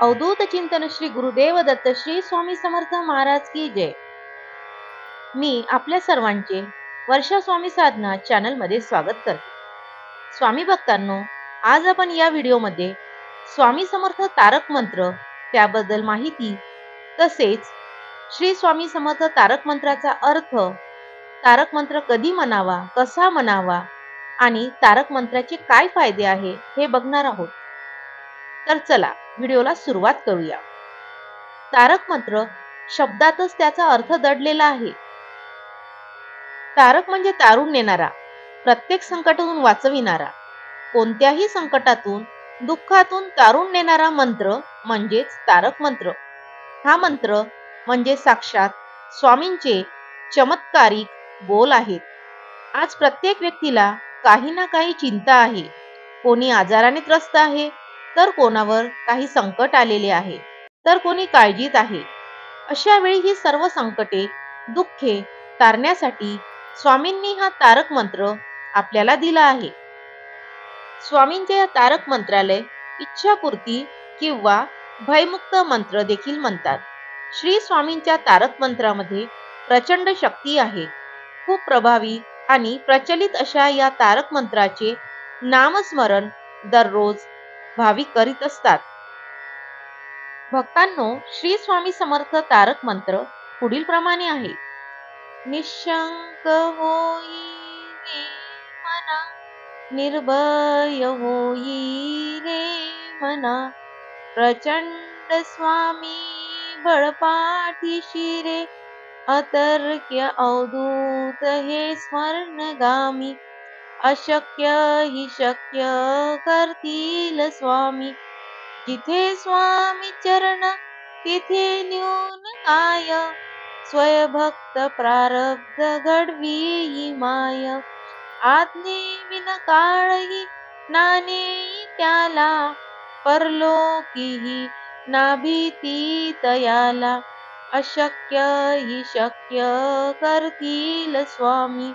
अवधूत चिंतन श्री गुरुदेव दत्त श्री स्वामी समर्थ महाराज की जय. मी आपल्या सर्वांचे वर्षा स्वामी साधना चॅनलमध्ये स्वागत करते. स्वामी भक्तांनो आज आपण या व्हिडिओमध्ये स्वामी समर्थ तारक मंत्र त्याबद्दल माहिती तसेच श्री स्वामी समर्थ तारक मंत्राचा अर्थ तारक मंत्र कधी म्हणावा कसा म्हणावा आणि तारक मंत्राचे काय फायदे आहे हे बघणार आहोत. तर चला व्हिडिओला सुरुवात करूया. तारक मंत्र शब्दातच त्याचा अर्थ दडलेला आहे. तारक म्हणजे तारून नेणारा प्रत्येक संकटातून वाचविणारा. कोणत्याही संकटातून दुःखातून तारून नेणारा मंत्र म्हणजेच तारक मंत्र. हा मंत्र म्हणजे साक्षात स्वामींचे चमत्कारिक बोल आहेत. आज प्रत्येक व्यक्तीला काही ना काही चिंता आहे. कोणी आजाराने त्रस्त आहे तर कोणावर काही संकट आलेले आहे तर कोणी काळजीत आहे. अशा वेळी ही सर्व संकटे दुःखे तारण्यासाठी स्वामींनी हा तारक मंत्र आपल्याला दिला आहे. स्वामींच्या या तारक मंत्रालय इच्छापूर्ती किंवा भयमुक्त मंत्र देखील म्हणतात. श्री स्वामींच्या तारक मंत्रामध्ये प्रचंड शक्ती आहे. खूप प्रभावी आणि प्रचलित अशा या तारक मंत्राचे नामस्मरण दररोज भाविक करीत असतात. भक्तांनो श्री स्वामी समर्थ तारक मंत्र पुढील प्रमाणे आहे. निशंक होई मना निर्भय होई रे मना प्रचंड स्वामी बळपाठी रे अतर्क्य अवधूत हे स्वर्णगामी अशक्य हि शक्य करतील स्वामी. जिथे स्वामी चरण तिथे न्यून काय स्वयभक्त प्रारब्ध घडवी माय. आज्ञे विन काळही नाने त्याला. परलोकीही ना भीती तयाला. अशक्य हि शक्य करतील स्वामी.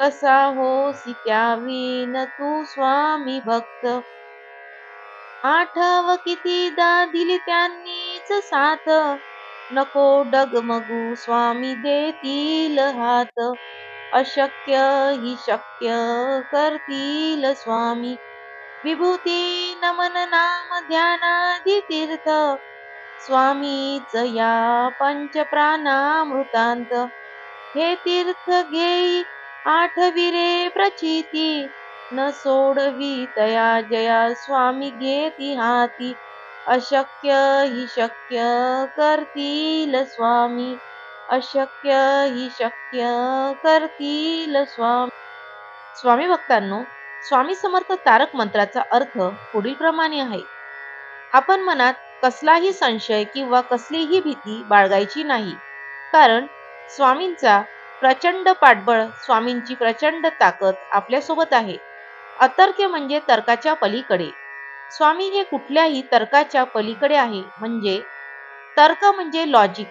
कसा होसी त्याविन तू स्वामी भक्त? आठव कितीदा दिली त्यांनीच साथ. नको डगमगू स्वामी देतील हात. अशक्य हि शक्य करतील स्वामी. विभूती नमन नाम ध्यानादि तीर्थ स्वामीच या पंच प्राणामृतांत हे तीर्थ घेई आठविरे प्रचिती न सोडवी तया जया स्वामी घेती हाती. अशक्य हि शक्य करतील स्वामी अशक्य हि शक्य करतील स्वामी. स्वामी भक्तांनो स्वामी समर्थ तारक मंत्राचा अर्थ पुढील प्रमाणे आहे. आपण मनात कसलाही संशय किंवा कसलीही भीती बाळगायची नाही कारण स्वामींचा प्रचंड पाठबळ स्वामींची प्रचंड ताकद आपल्यासोबत आहे. अतर्क्य म्हणजे तर्काच्या पलीकडे. स्वामी हे कुठल्याही तर्काच्या पलीकडे आहे म्हणजे तर्क म्हणजे लॉजिक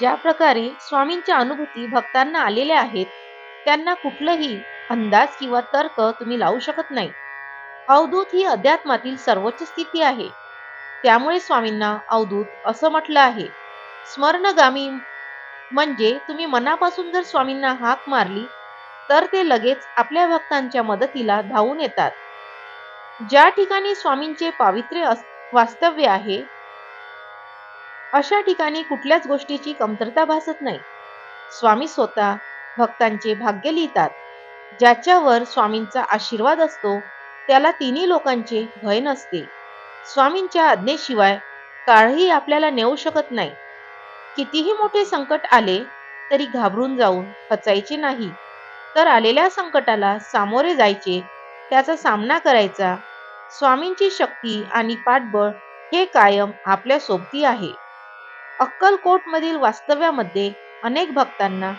ज्या प्रकारे स्वामींच्या अनुभूती भक्तांना आलेल्या आहेत त्यांना कुठलंही अंदाज किंवा तर्क तुम्ही लावू शकत नाही. अवधूत ही अध्यात्मातील सर्वोच्च स्थिती आहे. त्यामुळे स्वामींना अवधूत असं म्हटलं आहे. स्मरणगामी म्हणजे तुम्ही मनापासून जर स्वामींना हाक मारली तर ते लगेच आपल्या भक्तांच्या मदतीला धावून येतात. ज्या ठिकाणी स्वामींचे पावित्र्य वास्तव्य आहे अशा ठिकाणी कुठल्याच गोष्टीची कमतरता भासत नाही. स्वामी स्वतः भक्तांचे भाग्य लिहितात. ज्याच्यावर स्वामींचा आशीर्वाद असतो त्याला तिन्ही लोकांचे भय नसते. स्वामींच्या आज्ञेशिवाय काळही आपल्याला नेऊ शकत नाही. कितीही मोठे संकट आले तरी घाबरून जाऊन खचायचे नाही. तर आलेल्या संकटाला सामोरे जायचे त्याचा सामना करायचा. स्वामींची शक्ती आणि पाठबळ हे कायम आपल्या सोबती आहे. अक्कलकोटमधील वास्तव्यामध्ये अनेक भक्तांना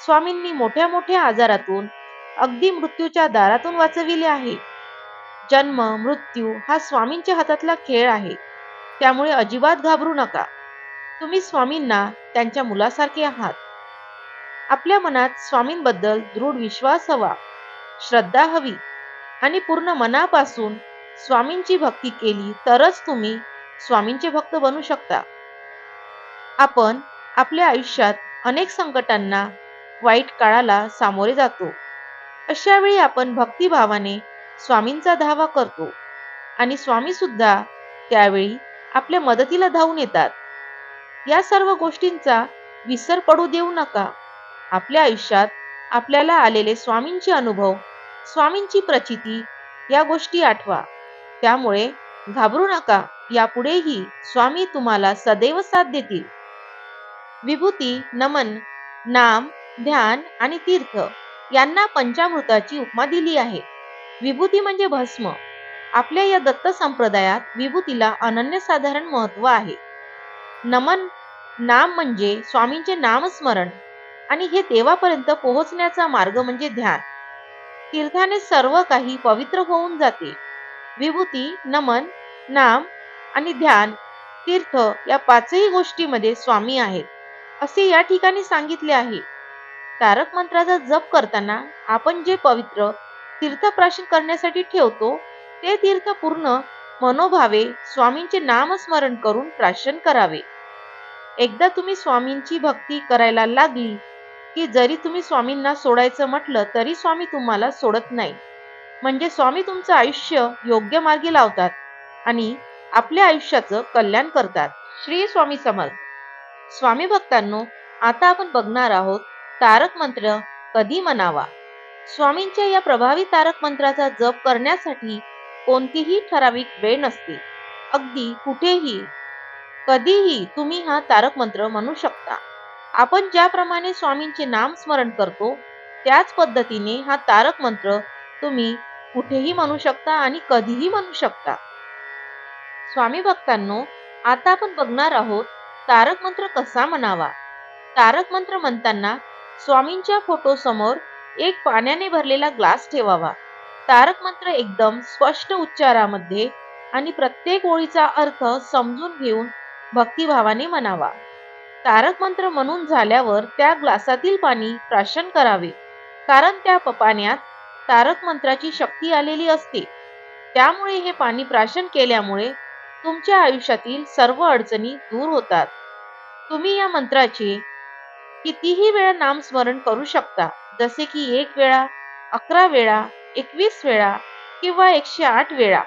स्वामींनी मोठ्या मोठ्या आजारातून अगदी मृत्यूच्या दारातून वाचविले आहे. जन्म मृत्यू हा स्वामींच्या हातातला खेळ आहे. त्यामुळे अजिबात घाबरू नका. तुम्ही स्वामींना त्यांच्या मुलासारखे आहात. आपल्या मनात स्वामींबद्दल दृढ विश्वास हवा. श्रद्धा हवी आणि पूर्ण मनापासून स्वामींची भक्ती केली तरच तुम्ही स्वामींचे भक्त बनू शकता. आपण आपल्या आयुष्यात अनेक संकटांना वाईट काळाला सामोरे जातो. अशा वेळी आपण भक्तिभावाने स्वामींचा धावा करतो आणि स्वामी सुद्धा त्यावेळी आपल्या मदतीला धावून येतात. या सर्व गोष्टींचा विसर पडू देऊ नका. आपल्या आयुष्यात आपल्याला आलेले स्वामींचे अनुभव स्वामींची प्रचिती या गोष्टी आठवा. त्यामुळे घाबरू नका यापुढेही स्वामी तुम्हाला सदैव साथ देतील. विभूती नमन नाम ध्यान आणि तीर्थ यांना पंचामृताची उपमा दिली आहे. विभूती म्हणजे भस्म. आपल्या या दत्त संप्रदायात विभूतीला अनन्यसाधारण महत्त्व आहे. नमन नाम म्हणजे स्वामींचे नामस्मरण आणि हे देवापर्यंत पोहोचण्याचा मार्ग म्हणजे ध्यान. तीर्थाने सर्व काही पवित्र होऊन जाते. विभूती नमन नाम आणि ध्यान तीर्थ या पाचही गोष्टीमध्ये स्वामी आहेत असे या ठिकाणी सांगितले आहे. तारक मंत्राचा जप करताना आपण जे पवित्र तीर्थप्राशन करण्यासाठी ठेवतो ते तीर्थ पूर्ण मनोभावे स्वामींचे नामस्मरण करून प्राशन करावे. एकदा तुम्ही स्वामींची भक्ती करायला लागली की जरी तुम्ही स्वामींना सोडायचं म्हटलं तरी स्वामी तुम्हाला सोडत नाही. म्हणजे स्वामी तुमचं आयुष्य योग्य मार्गी लावतात आणि आपल्या आयुष्याचं कल्याण करतात. श्री स्वामी समर्थ. स्वामी भक्तांनो आता आपण बघणार आहोत तारक मंत्र कधी म्हणावा? स्वामींच्या या प्रभावी तारक मंत्राचा जप करण्यासाठी कोणतीही ठराविक वेळ नसते. अगदी कुठेही कधीही तुम्ही हा तारक मंत्र म्हणू शकता. आपण ज्याप्रमाणे स्वामींचे नाम स्मरण करतो त्याच पद्धतीने हा तारक मंत्र तुम्ही कुठेही म्हणू शकता आणि कधीही म्हणू शकता. स्वामी भक्तांनो आता आपण बघणार आहोत तारक मंत्र कसा म्हणावा? तारक मंत्र म्हणताना स्वामींच्या फोटो समोर एक पाण्याने भरलेला ग्लास ठेवावा. तारक मंत्र एकदम स्पष्ट उच्चारामध्ये आणि प्रत्येक ओळीचा अर्थ समजून घेऊन भक्तिभावाने म्हणावा. तारक मंत्र म्हणून झाल्यावर त्या ग्लासातील पाणी प्राशन करावे. कारण त्या पाण्यात तारक मंत्राची शक्ती आलेली असते. त्यामुळे हे पाणी प्राशन केल्यामुळे तुमच्या आयुष्यातील सर्व अडचणी दूर होतात. तुम्ही या मंत्राचे कितीही वेळा नामस्मरण करू शकता. जसे की एक वेळा अकरा वेळा एकवीस वेळा किंवा एकशे आठ वेळा.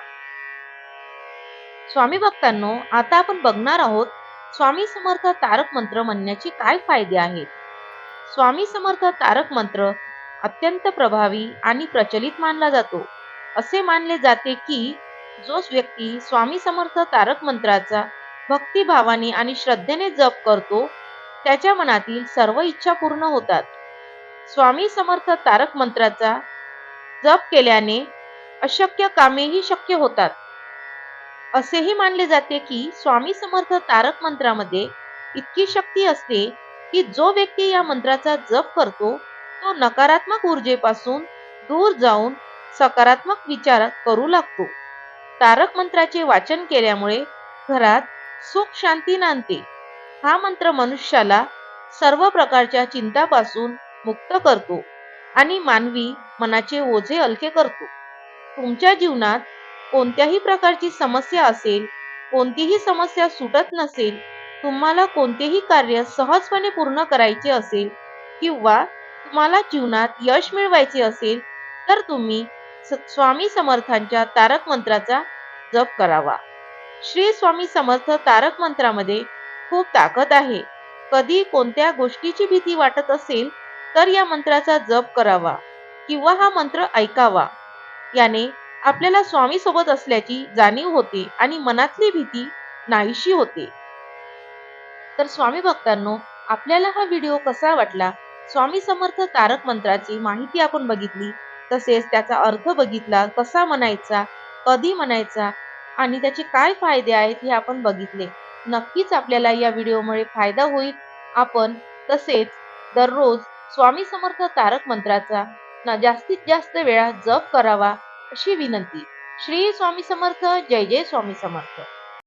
स्वामी भक्तांनो आता आपण बघणार आहोत स्वामी समर्थ तारक मंत्र म्हणण्याचे काय फायदे आहेत? स्वामी समर्थ तारक मंत्र अत्यंत प्रभावी आणि प्रचलित मानला जातो. असे मानले जाते की जो व्यक्ती स्वामी समर्थ तारक मंत्राचा भक्तिभावाने आणि श्रद्धेने जप करतो त्याच्या मनातील सर्व इच्छा पूर्ण होतात. स्वामी समर्थ तारक मंत्राचा जप केल्याने अशक्य कामेही शक्य होतात. असेही मानले जाते की स्वामी समर्थ तारक मंत्रामध्ये इतकी शक्ती असते की जो व्यक्ती या मंत्राचा जप करतो तो नकारात्मक ऊर्जेपासून दूर जाऊन सकारात्मक विचार करू लागतो. तारक मंत्राचे वाचन केल्यामुळे घरात सुख शांती नांदते. हा मंत्र मनुष्याला सर्व प्रकारच्या चिंतापासून मुक्त करतो. आणि मानवी मनाचे ओझे हलके करतो. तुमच्या जीवनात कोणत्याही प्रकारची समस्या असेल कोणतीही समस्या सुटत नसेल तुम्हाला कोणतेही कार्य सहजपणे पूर्ण करायचे असेल किंवा तुम्हाला जीवनात यश मिळवायचे असेल तर तुम्ही स्वामी समर्थांच्या तारक मंत्राचा जप करावा. श्री स्वामी समर्थ तारक मंत्रामध्ये खूप ताकद आहे. कधी कोणत्या गोष्टीची भीती वाटत असेल तर या मंत्राचा जप करावा किंवा हा मंत्र ऐकावा. याने आपल्याला स्वामी सोबत असल्याची जाणीव होते आणि मनातली भीती नाहीशी होते. तर स्वामी भक्तांनो आपल्याला हा व्हिडिओ कसा वाटला? स्वामी समर्थ तारक मंत्राची माहिती आपण बघितली तसेच त्याचा अर्थ बघितला कसा म्हणायचा कधी म्हणायचा आणि त्याचे काय फायदे आहेत हे आपण बघितले. नक्कीच आपल्याला या व्हिडिओमुळे फायदा होईल. आपण तसेच दररोज स्वामी समर्थ तारक मंत्राचा ना जास्तीत जास्त वेळा जप करावा अशी विनंती. श्री स्वामी समर्थ जय जय स्वामी समर्थ.